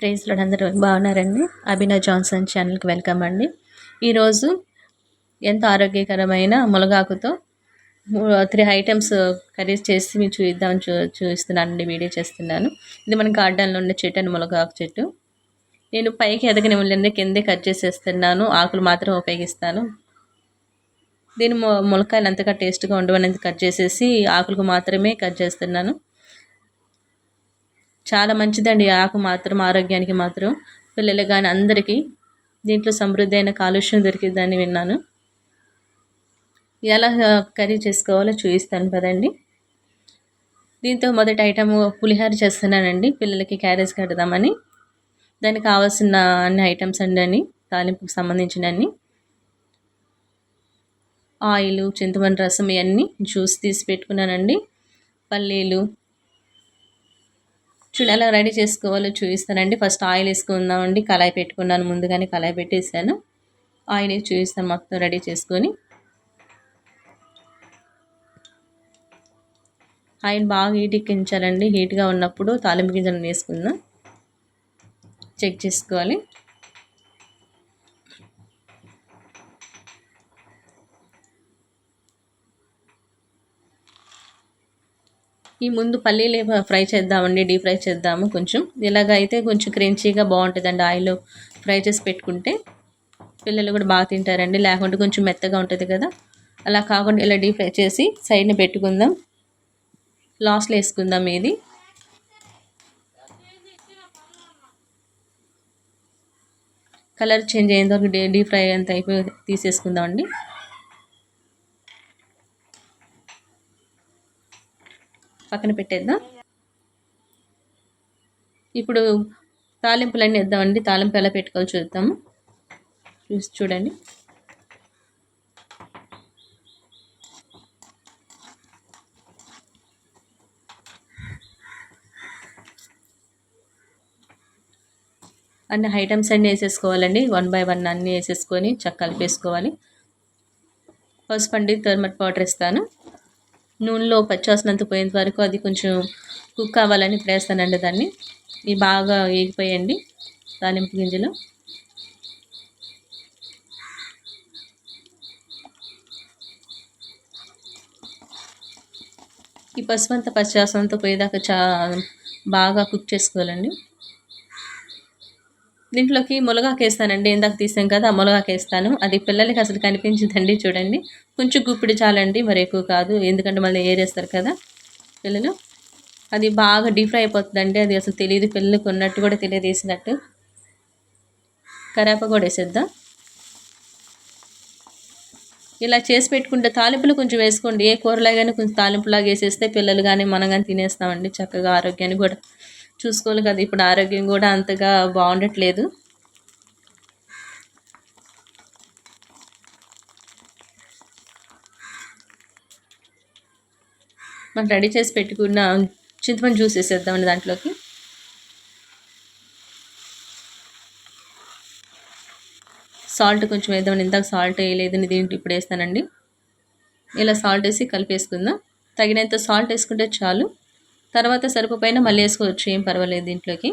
ప్రైజ్లో అందరూ బాగున్నారండి? అభినవ్ జాన్సన్ ఛానల్కి వెల్కమ్ అండి. ఈరోజు ఎంతో ఆరోగ్యకరమైన మునగాకుతో త్రీ ఐటమ్స్ కర్రీస్ చేసి మీకు చూద్దామని చూ చూస్తున్నానండి వీడియో చేస్తున్నాను. ఇది మన గార్డెన్లో ఉండే చెట్టు అని మునగాకు చెట్టు. నేను పైకి ఎదగనివ్వలేండి కిందే కట్ చేసేస్తున్నాను. ఆకులు మాత్రం ఉపయోగిస్తాను. దీని మొ ములకాయలు అంతగా టేస్ట్గా ఉండవనేది కట్ చేసేసి ఆకులకు మాత్రమే కట్ చేస్తున్నాను. చాలా మంచిదండి ఆకు మాత్రం ఆరోగ్యానికి మాత్రం. పిల్లలు కానీ అందరికీ దీంట్లో సమృద్ధి అయిన కాలుష్యం దొరికిందని విన్నాను. ఎలా కర్రీ చేసుకోవాలో చూపిస్తాను కదండి దీంతో మొదటి ఐటమ్ పులిహోర చేస్తున్నానండి. పిల్లలకి క్యారేజ్ కడదామని. దానికి కావాల్సిన అన్ని ఐటమ్స్ అండి అని తాలింపుకు సంబంధించిన అన్ని ఆయిల్ చింతపండు రసం ఇవన్నీ జ్యూస్ తీసి పెట్టుకున్నానండి. పల్లీలు చూడు ఎలా రెడీ చేసుకోవాలో చూపిస్తానండి ఫస్ట్ ఆయిల్ వేసుకుందామండి. కళాయి పెట్టుకున్నాను ముందుగానే కళాయి పెట్టేసాను ఆయిల్ చూపిస్తాను మొత్తం రెడీ చేసుకొని. ఆయిల్ బాగా హీట్ ఎక్కించాలండి. హీట్గా ఉన్నప్పుడు తాలింపు గింజలను వేసుకుందాం. చెక్ చేసుకోవాలి. ఈ ముందు పల్లీలు ఫ్రై చేద్దామండి డీప్ ఫ్రై చేద్దాము కొంచెం. ఇలాగ అయితే కొంచెం క్రంచీగా బాగుంటుందండి ఆయిల్ ఫ్రై చేసి పెట్టుకుంటే. పిల్లలు కూడా బాగా తింటారండి లేకుంటే కొంచెం మెత్తగా ఉంటుంది కదా. అలా కాకుండా ఇలా డీప్ ఫ్రై చేసి సైడ్ని పెట్టుకుందాం. లాస్ట్లో వేసుకుందాం ఇది. కలర్ చేంజ్ అయిన తర్వాత డీప్ ఫ్రై అంత అయిపోయి తీసేసుకుందామండి. పక్కన పెట్టేద్దాం. ఇప్పుడు తాలింపులన్నీ వేద్దామండి. తాలింపు ఎలా పెట్టుకోవాలి చూద్దాము. చూసి చూడండి. అన్ని ఐటమ్స్ అన్నీ వేసేసుకోవాలండి. వన్ బై వన్ అన్నీ వేసేసుకొని చక్క కలిపేసుకోవాలి. పసుపు అండి థర్మట్ పౌడర్ ఇస్తాను నూనెలో పచ్చివాసనంత పోయేంత వరకు అది కొంచెం కుక్ అవ్వాలని ఇప్పుడు వేస్తానండి దాన్ని. ఇవి బాగా వేగిపోయండి తాలింపు గింజలు. ఈ పసుపు అంతా పచ్చివాసనంతో పోయేదాకా చా బాగా కుక్ చేసుకోవాలండి. దీంట్లోకి మునగాకేస్తానండి ఇందాక తీసాం కదా ఆ అది పిల్లలకి అసలు కనిపించిందండి చూడండి. కొంచెం గుప్పిడి చాలండి మరి ఎక్కువ కాదు. ఎందుకంటే మళ్ళీ ఏరేస్తారు కదా పిల్లలు. అది బాగా డీప్ ఫ్రై అయిపోతుందండి. అది అసలు తెలియదు పిల్లలకు ఉన్నట్టు కూడా తెలియదు వేసినట్టు. కరేప కూడా వేసేద్దాం. ఇలా చేసి పెట్టుకుంటే తాలింపులు కొంచెం వేసుకోండి. ఏ కూరలాగానే కొంచెం తాలింపులాగా వేసేస్తే పిల్లలు కానీ మనం కానీ తినేస్తామండి చక్కగా ఆరోగ్యాన్ని కూడా. చూసుకోవాలి కదా. ఇప్పుడు ఆరోగ్యం కూడా అంతగా బాగుండట్లేదు. మనం రెడీ చేసి పెట్టుకున్న చింతపండు జ్యూస్ వేసేద్దామండి దాంట్లోకి. సాల్ట్ కొంచెం వేద్దామండి. ఇందాక సాల్ట్ వేయలేదని దీంట్లో ఇప్పుడు వేస్తానండి. ఇలా సాల్ట్ వేసి కలిపేసుకుందాం. తగినంత సాల్ట్ వేసుకుంటే చాలు. తర్వాత సరిపోయినా మళ్ళీ వేసుకోవచ్చు ఏం పర్వాలేదు దీంట్లోకి.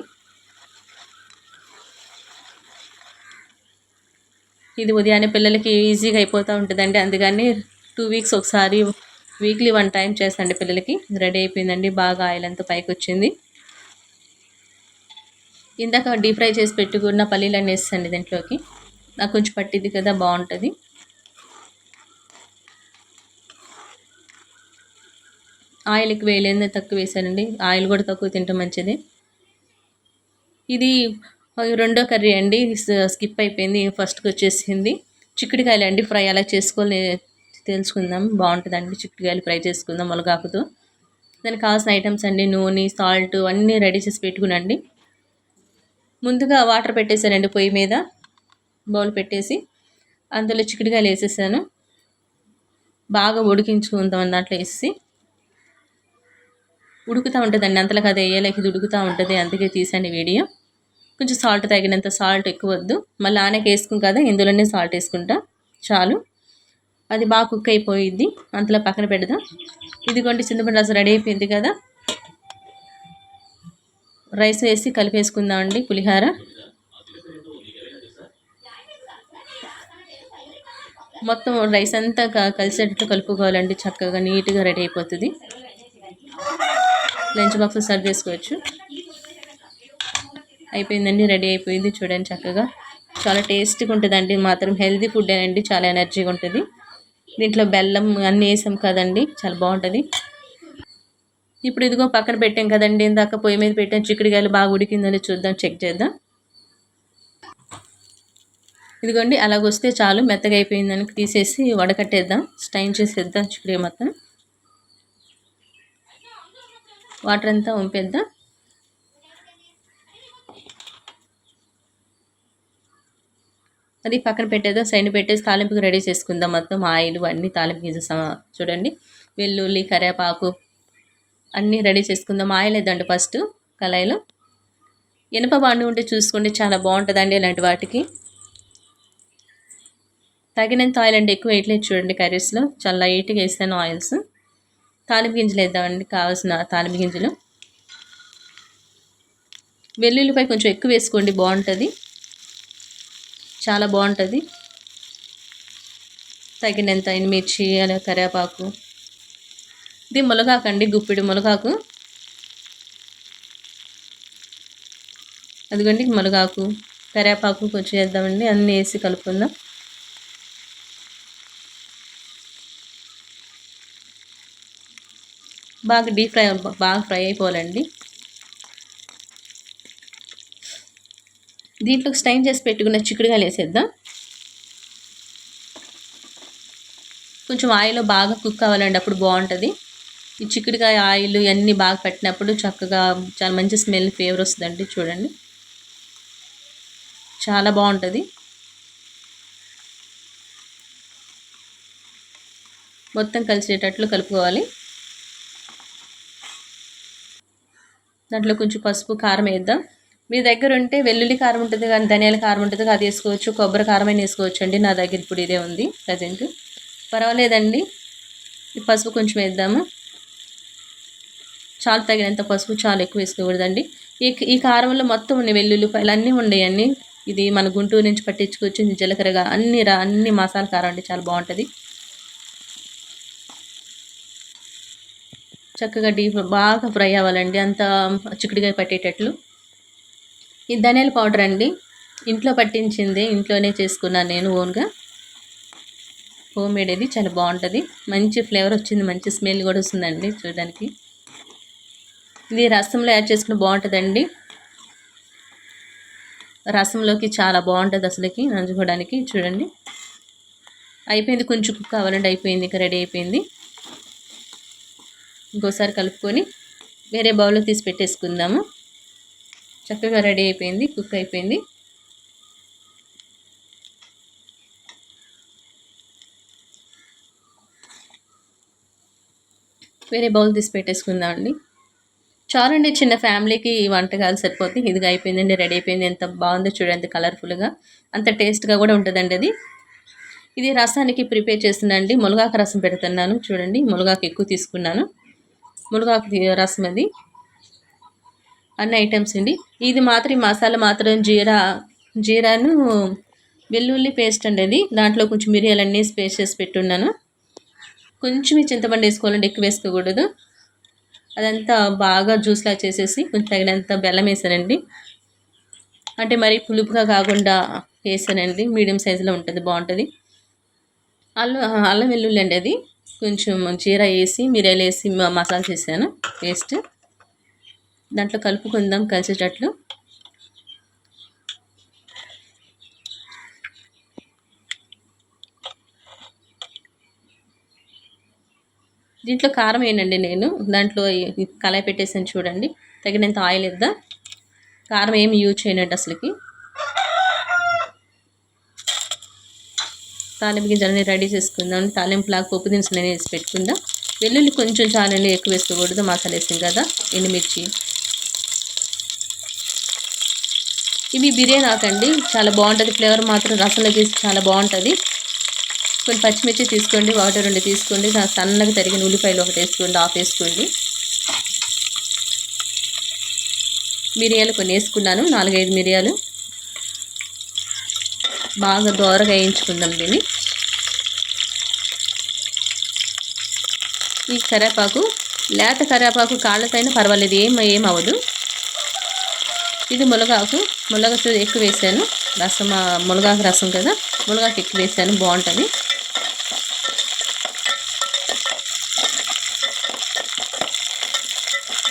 ఇది ఉదయాన్నే పిల్లలకి ఈజీగా అయిపోతూ ఉంటుందండి. అందుకని టూ వీక్స్ ఒకసారి వీక్లీ వన్ టైం చేస్తండి పిల్లలకి. రెడీ అయిపోయిందండి బాగా ఆయిల్ అంతా పైకి వచ్చింది. ఇందాక డీప్ ఫ్రై చేసి పెట్టుకున్న పల్లీలన్నీ వేస్తాండి దీంట్లోకి. నాకు కొంచెం పట్టింది కదా బాగుంటుంది. ఆయిల్ ఎక్కువ వేయలేదు తక్కువ వేసానండి. ఆయిల్ కూడా తక్కువ తింటే మంచిది. ఇది రెండో కర్రీ అండి. స్కిప్ అయిపోయింది. ఫస్ట్కి వచ్చేసింది. చిక్కుడుకాయలు అండి. ఫ్రై అలా చేసుకోలే తెలుసుకుందాం. బాగుంటుందండి చిక్కుడుకాయలు ఫ్రై చేసుకుందాం ములగాకుతో దానికి కావాల్సిన ఐటమ్స్ అండి. నూనె సాల్ట్ అన్నీ రెడీ చేసి పెట్టుకునండి. ముందుగా వాటర్ పెట్టేశానండి పొయ్యి మీద. బౌల్ పెట్టేసి అందులో చిక్కుడుకాయలు వేసేసాను. బాగా ఉడికించుకుందాం దాంట్లో వేసి. ఉడుకుతూ ఉంటుందండి. అంతలోకి అది వేయలేక ఇది ఉడుకుతూ ఉంటుంది. అందుకే తీసాను వీడియో. కొంచెం సాల్ట్ తగినంత సాల్ట్ ఎక్కువ వద్దు. మళ్ళీ ఆనకి వేసుకుని కదా ఇందులోనే సాల్ట్ వేసుకుంటా. చాలు. అది బాగా కుక్ అయిపోయిద్ది. అంతలో పక్కన పెడదాం. ఇదిగోండి చింతపండు రసం రెడీ అయిపోయింది కదా. రైస్ వేసి కలిపేసుకుందామండి పులిహార. మొత్తం రైస్ అంతా క- కలిసేటట్టు కలుపుకోవాలండి. చక్కగా నీట్గా రెడీ అయిపోతుంది. లంచ్ బాక్స్ సర్వ్ చేసుకోవచ్చు. అయిపోయిందండి రెడీ అయిపోయింది చూడండి చక్కగా. చాలా టేస్టీగా ఉంటుందండి మాత్రం హెల్తీ ఫుడ్ అండి చాలా ఎనర్జీగా ఉంటుంది. దీంట్లో బెల్లం అన్నీ వేసాం కదండి చాలా బాగుంటుంది. ఇప్పుడు ఇదిగో పక్కన పెట్టాం కదండి ఇందాక పొయ్యి మీద పెట్టాం చిక్కుడుకాయలు బాగా ఉడికిందో చూద్దాం చెక్ చేద్దాం. ఇదిగోండి అలాగొస్తే చాలు మెత్తగా అయిపోయిందని తీసేసి వడకట్టేద్దాం స్టైన్ చేసేద్దాం చిక్కుడు మొత్తం. వాటర్ అంతా వంపేద్దాం అది పక్కన పెట్టేద్దాం సైడ్ పెట్టేసి తాలింపుకి రెడీ చేసుకుందాం మొత్తం. ఆయిల్ అన్నీ తాలింపు గింజ చూడండి. వెల్లుల్లి కరివేపాకు అన్నీ రెడీ చేసుకుందాం. ఆయిల్ వేద్దండి ఫస్ట్ కళాయిలో. ఇనప బాండి ఉంటే చూసుకోండి చాలా బాగుంటుందండి ఇలాంటి వాటికి. తగినంత ఆయిల్ అండి ఎక్కువ వేయట్లేదు చూడండి కర్రీస్లో. చాలా లైట్గా వేస్తాను ఆయిల్స్. తాలింపు గింజలు వేద్దామండి కావాల్సిన తాలింపు గింజలు. వెల్లుల్లిపై కొంచెం ఎక్కువ వేసుకోండి బాగుంటుంది. చాలా బాగుంటుంది. తగినంత ఎండుమిర్చి అలా కరివేపాకు. ఇది మునగాకు అండి గుప్పిడి మునగాకు అదిగోండి మునగాకు కరివేపాకు కొంచెం వేద్దామండి అన్నీ వేసి కలుపుకుందాం. బాగా డీప్ ఫ్రై బాగా ఫ్రై అయిపోవాలండి. దీంట్లో స్టైన్ చేసి పెట్టుకున్న చిక్కుడుగాయలు వేసేద్దాం. కొంచెం ఆయిల్ బాగా కుక్ అవ్వాలండి అప్పుడు బాగుంటుంది. ఈ చిక్కుడుకాయ ఆయిల్ ఇవన్నీ బాగా పెట్టినప్పుడు చక్కగా చాలా మంచి స్మెల్ ఫ్లేవర్ వస్తుందండి చూడండి. చాలా బాగుంటుంది. మొత్తం కలిసేటట్లు కలుపుకోవాలి. దాంట్లో కొంచెం పసుపు కారం వేద్దాం. మీ దగ్గర ఉంటే వెల్లుల్లి కారం ఉంటుంది కానీ ధనియాల కారం ఉంటుంది అది వేసుకోవచ్చు. కొబ్బరి కారం అయినా వేసుకోవచ్చు అండి నా దగ్గర ఇప్పుడు ఇదే ఉంది ప్రజెంట్ పర్వాలేదండి. ఈ పసుపు కొంచెం వేద్దాము. చాలా తగినంత పసుపు చాలా ఎక్కువ వేసుకోకూడదండి. ఈ ఈ కారంలో మొత్తం ఉన్నాయి వెల్లుల్లిపాయలు అన్నీ ఉన్నాయండి. ఇది మన గుంటూరు నుంచి పట్టించుకొచ్చింది జీలకర్రగా అన్ని రా అన్ని మసాలా కారం అండి చాలా బాగుంటుంది. చక్కగా డీప్ బాగా ఫ్రై అవ్వాలండి. అంత చిక్కుడుగా పట్టేటట్లు. ఈ ధనియాల పౌడర్ అండి. ఇంట్లో పట్టించింది ఇంట్లోనే చేసుకున్నాను నేను ఓన్గా. హోమ్ మేడ్ ఇది చాలా బాగుంటుంది. మంచి ఫ్లేవర్ వచ్చింది మంచి స్మెల్ కూడా వస్తుందండి చూడడానికి. ఇది రసంలో యాడ్ చేసుకుని బాగుంటుందండి. రసంలోకి చాలా బాగుంటుంది అసలుకి నంచుకోవడానికి చూడండి. అయిపోయింది కొంచెం కుక్ కావాలండి అయిపోయింది ఇంకా రెడీ అయిపోయింది. ఇంకోసారి కలుపుకొని వేరే బౌల్లో తీసి పెట్టేసుకుందాము. చక్కగా రెడీ అయిపోయింది కుక్ అయిపోయింది. వేరే బౌల్ తీసి పెట్టేసుకుందామండి చాలండి చిన్న ఫ్యామిలీకి ఈ వంటకాలు సరిపోతుంది ఇదిగా అయిపోయిందండి రెడీ అయిపోయింది. ఎంత బాగుందో చూడండి కలర్ఫుల్గా అంత టేస్ట్గా కూడా ఉంటుందండి అది. ఇది రసానికి ప్రిపేర్ చేస్తున్నానండి మునగాకు రసం పెడుతున్నాను. చూడండి మునగాకు ఎక్కువ తీసుకున్నాను. మునగాకు రసం అది. అన్ని ఐటమ్స్ అండి. ఇది మాత్రం మసాలా మాత్రం జీరా జీరాను వెల్లుల్లి పేస్ట్ అండి అది. దాంట్లో కొంచెం మిరియాలన్నీ పేస్ట్ చేసి పెట్టున్నాను. కొంచెం చింతపండు వేసుకోవాలండి ఎక్కువ వేసుకోకూడదు. అదంతా బాగా జ్యూస్లా చేసేసి కొంచెం తగినంత బెల్లం వేసానండి. అంటే మరి పులుపుగా కాకుండా వేసానండి. మీడియం సైజులో ఉంటుంది బాగుంటుంది. అల్లం అల్లం వెల్లుల్లి అండి అది. కొంచెం జీరా వేసి మిరియాలు వేసి మసాలా చేశాను. పేస్ట్. దాంట్లో కలుపుకుందాం కలిసేటట్లు. దీంట్లో కారం వేయండి నేను. దాంట్లో కళాయి పెట్టేసాను చూడండి. తగినంత ఆయిల్ ఇద్దాం కారం ఏమి యూజ్ చేయనండి అసలుకి. తాలింపు గింజలన్నీ రెడీ చేసుకుందాం. తాలింపులాగా పప్పు దినుసులు వేసి పెట్టుకుందాం. వెల్లుల్లి కొంచెం చాలండి ఎక్కువ వేసుకోకూడదు. మసాలా వేసాం కదా ఎండుమిర్చి. ఇవి బిర్యానీ ఆకండి. చాలా బాగుంటుంది. ఫ్లేవర్ మాత్రం రసంలో తీసి చాలా బాగుంటుంది. కొన్ని పచ్చిమిర్చి తీసుకోండి వాటర్ రెండు తీసుకోండి. సన్నగా తరిగిన ఉల్లిపాయలు ఒకటి వేసుకోండి ఆఫ్ వేసుకోండి. మిరియాలు కొన్ని వేసుకున్నాను. నాలుగైదు మిరియాలు. బాగా దోరగా వేయించుకుందాం దీన్ని. ఈ కరేపాకు లేత కరేపాకు కాళ్ళతైనా పర్వాలేదు ఏం ఏం అవ్వదు. ఇది మునగాకు మునగ ఎక్కువ వేసాను. రసం మునగాకు రసం కదా మునగాకు ఎక్కువ వేసాను బాగుంటుంది.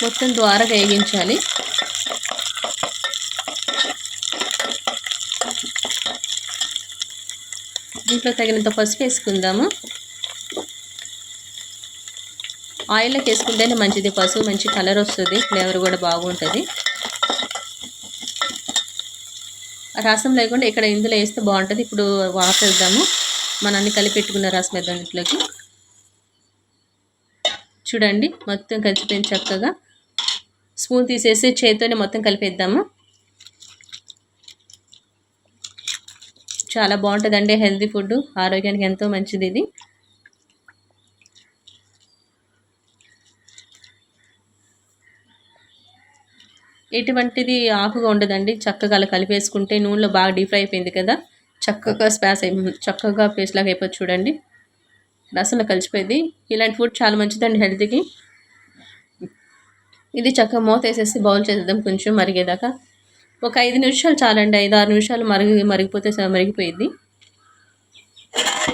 మొత్తం ద్వారగా వేగించాలి. దీంట్లో తగినంత పసుపు వేసుకుందాము. ఆయిల్లోకి వేసుకుంటేనే మంచిది. పసుపు మంచి కలర్ వస్తుంది. ఫ్లేవర్ కూడా బాగుంటుంది. రసం లేకుండా ఇక్కడ ఇందులో వేస్తే బాగుంటుంది. ఇప్పుడు వాటర్ వేద్దాము. మన అన్ని కలిపెట్టుకున్న రసం వేద్దాం ఇంట్లోకి. చూడండి మొత్తం కలిసిపోయింది చక్కగా. స్పూన్ తీసేసి చేతితోనే మొత్తం కలిపేద్దాము చాలా బాగుంటుందండి హెల్తీ ఫుడ్. ఆరోగ్యానికి ఎంతో మంచిది ఇది. ఎటువంటిది ఆకుగా ఉండదండి. చక్కగా అలా కలిపేసుకుంటే నూనెలో బాగా డీప్ ఫ్రై అయిపోయింది కదా. చక్కగా స్పాస్ అయి చక్కగా పేస్ట్ లాగా అయిపోతుంది చూడండి. రసంలో కలిసిపోయింది. ఇలాంటి ఫుడ్ చాలా మంచిదండి హెల్త్కి. ఇది చక్కగా మూత వేసేసి బౌల్ చేసేద్దాం కొంచెం మరిగేదాకా. ఒక ఐదు నిమిషాలు చాలండి. ఐదు ఆరు నిమిషాలు మరిగి మరిగిపోతే మరిగిపోయింది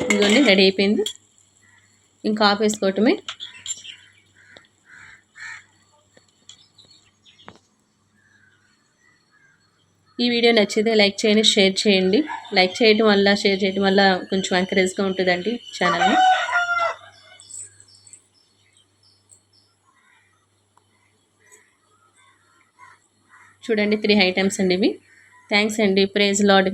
ఇదిగోండి రెడీ అయిపోయింది. ఇంకా ఆపేసుకోవటమే. ఈ వీడియో నచ్చితే లైక్ చేయండి షేర్ చేయండి. లైక్ చేయడం వల్ల షేర్ చేయడం వల్ల కొంచెం ఎంకరేజ్గా ఉంటుందండి ఛానల్ని చూడండి త్రీ ఐటమ్స్ అండి ఇవి. థ్యాంక్స్ అండి. Praise lord